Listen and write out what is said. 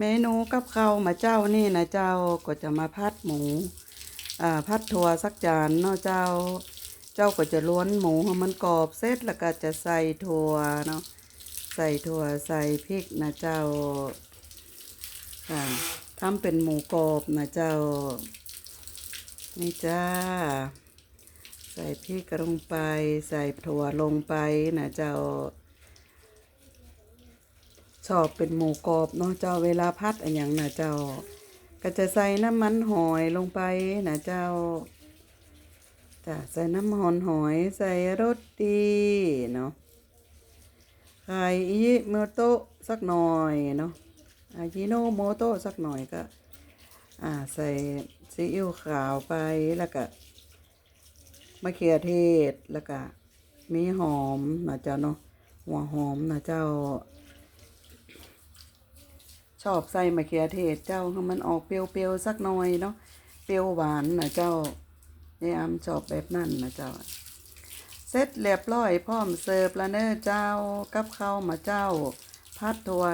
เมนูกับข้าวมาเจ้านี่นะเจ้าก็จะมาพัดหมูอ่าพัดถั่วสักจานเนาะเจ้า เจ้าก็จะล้วนหมูให้มันกรอบเสร็จแล้วก็จะใส่ถั่วเนาะใส่ถั่วใส่พริกนะเจ้าค่ะทำเป็นหมูกรอบนะเจ้า นี่จ้า ใส่พริกลงไป ใส่ถั่วลงไปนะเจ้า ชอบเป็นหมูกรอบเนาะเจ้าเวลาพัดอันอย่างนะเจ้า ก็จะใส่น้ำมันหอยลงไปนะเจ้าจ้ะใส่น้ำหอนหอยใส่รสดีเนาะไข่อิโมโตะสักหน่อยเนาะอาจิโนโมโตะสักหน่อยก็อ่าใส่ซีอิ๊วขาวไปแล้วก็มะเขือเทศแล้วก็มีหอมนะเจ้าเนาะหัวหอมนะเจ้า ชอบใส่มะเขือเทศเจ้าให้มันออกเปรี้ยวๆสักหน่อยเนาะเปรี้ยวหวานนะเจ้าเนี่ยอำชอบแบบนั้นนะเจ้าเสร็จเรียบร้อยพร้อมเสิร์ฟแล้วเนอเจ้ากับข้าวมาเจ้าพัดถั่ว